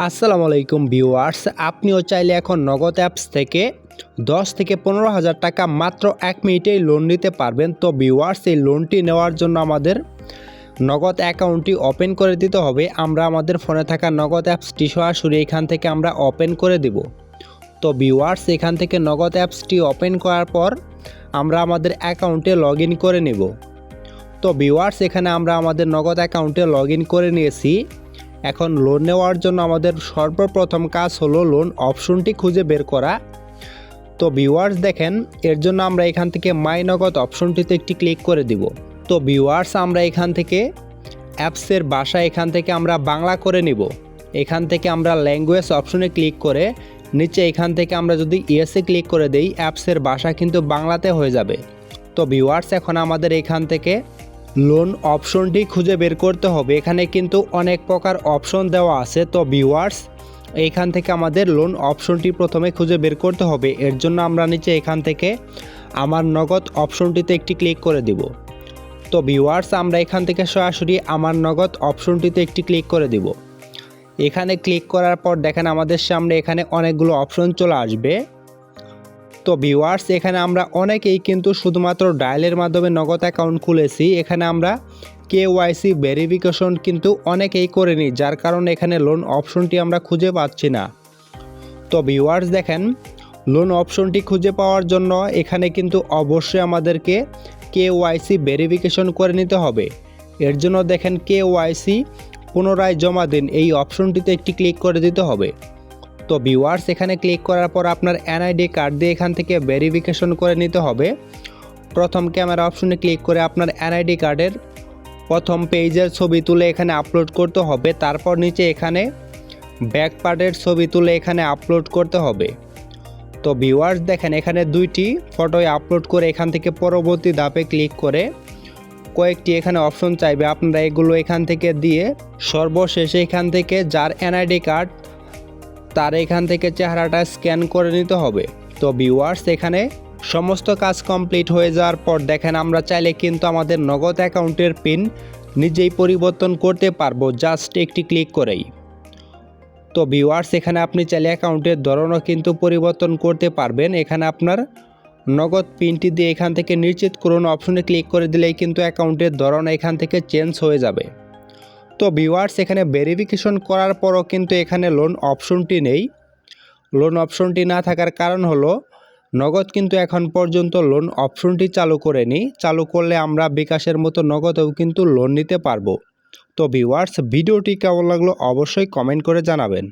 আসসালামু আলাইকুম ভিউয়ার্স, আপনিও চাইলে এখন নগদ অ্যাপস থেকে দশ থেকে পনেরো হাজার টাকা মাত্র এক মিনিটেই লোন নিতে পারবেন। তো ভিউয়ার্স, এই লোনটি নেওয়ার জন্য আমাদের নগদ অ্যাকাউন্টটি ওপেন করে দিতে হবে। আমরা আমাদের ফোনে থাকা নগদ অ্যাপসটি সরাসরি এখান থেকে আমরা ওপেন করে দেব। তো ভিউয়ার্স, এখান থেকে নগদ অ্যাপসটি ওপেন করার পর আমরা আমাদের অ্যাকাউন্টে লগ করে নেব। তো ভিউয়ার্স, এখানে আমরা আমাদের নগদ অ্যাকাউন্টে লগ করে নিয়েছি। এখন লোন নেওয়ার জন্য আমাদের সর্বপ্রথম কাজ হলো লোন অপশনটি খুঁজে বের করা। তো ভিউয়ার্স দেখেন, এর জন্য আমরা এখান থেকে মাই নগদ অপশনটিতে একটি ক্লিক করে দিব। তো ভিউয়ার্স আমরা এখান থেকে অ্যাপসের বাসা এখান থেকে আমরা বাংলা করে নিব। এখান থেকে আমরা ল্যাঙ্গুয়েজ অপশনে ক্লিক করে নিচে এখান থেকে আমরা যদি ইয়েসে ক্লিক করে দেই অ্যাপসের ভাষা কিন্তু বাংলাতে হয়ে যাবে। তো ভিউয়ার্স এখন আমাদের এখান থেকে লোন অপশনটি খুঁজে বের করতে হবে। এখানে কিন্তু অনেক প্রকার অপশন দেওয়া আছে। তো ভিওয়ার্স এইখান থেকে আমাদের লোন অপশনটি প্রথমে খুঁজে বের করতে হবে। এর জন্য আমরা নিচে এখান থেকে আমার নগদ অপশনটিতে একটি ক্লিক করে দিব। তো ভিওয়ার্স আমরা এখান থেকে সরাসরি আমার নগদ অপশনটিতে একটি ক্লিক করে দিব। এখানে ক্লিক করার পর দেখেন আমাদের সামনে এখানে অনেকগুলো অপশন চলে আসবে। তো ভিউয়ার্স এখানে আমরা অনেকেই কিন্তু শুধুমাত্র ডায়ালের মাধ্যমে নগদ অ্যাকাউন্ট খুলেছি। এখানে আমরা কে ওয়াইসি ভেরিফিকেশন কিন্তু অনেকেই করিনি, যার কারণে এখানে লোন অপশনটি আমরা খুঁজে পাচ্ছি না। তো ভিউয়ার্স দেখেন লোন অপশনটি খুঁজে পাওয়ার জন্য এখানে কিন্তু অবশ্যই আমাদেরকে কে ওয়াইসি ভেরিফিকেশন করে নিতে হবে। এর জন্য দেখেন কে ওয়াইসি পুনরায় জমা দিন, এই অপশনটিতে একটি ক্লিক করে দিতে হবে। তো ভিউয়ার্স এখানে ক্লিক করার পর আপনার এনআইডি কার্ড দিয়ে এখান থেকে ভেরিফিকেশন করে নিতে হবে। প্রথম ক্যামেরা অপশনে ক্লিক করে আপনার এনআইডি কার্ডের প্রথম পেজের ছবি তুলে এখানে আপলোড করতে হবে। তারপর নিচে এখানে ব্যাক পার্টের ছবি তুলে এখানে আপলোড করতে হবে। তো ভিউয়ার্স দেখেন এখানে দুইটি ফটোয় আপলোড করে এখান থেকে পরবর্তী ধাপে ক্লিক করে কয়েকটি এখানে অপশন চাইবে। আপনারা এগুলো এখান থেকে দিয়ে সর্বশেষে এখান থেকে যার এনআইডি কার্ড তার এখান থেকে চেহারাটা স্ক্যান করে নিতে হবে। তো ভিউয়ার্স এখানে সমস্ত কাজ কমপ্লিট হয়ে যাওয়ার পর দেখেন, আমরা চাইলে কিন্তু আমাদের নগদ অ্যাকাউন্টের পিন নিজেই পরিবর্তন করতে পারব জাস্ট একটি ক্লিক করেই। তো ভিউয়ার্স এখানে আপনি চাইলে অ্যাকাউন্টের ধরনও কিন্তু পরিবর্তন করতে পারবেন। এখানে আপনার নগদ পিনটি দিয়ে এখান থেকে নিশ্চিত করুন অপশনে ক্লিক করে দিলেই কিন্তু অ্যাকাউন্টের ধরন এখান থেকে চেঞ্জ হয়ে যাবে। তো ভিওয়ার্স এখানে ভেরিফিকেশন করার পরও কিন্তু এখানে লোন অপশনটি নেই। লোন অপশনটি না থাকার কারণ হলো, নগদ কিন্তু এখন পর্যন্ত লোন অপশনটি চালু করেনি। চালু করলে আমরা বিকাশের মতো নগদেও কিন্তু লোন নিতে পারব। তো ভিওয়ার্স ভিডিওটি কেমন লাগল অবশ্যই কমেন্ট করে জানাবেন।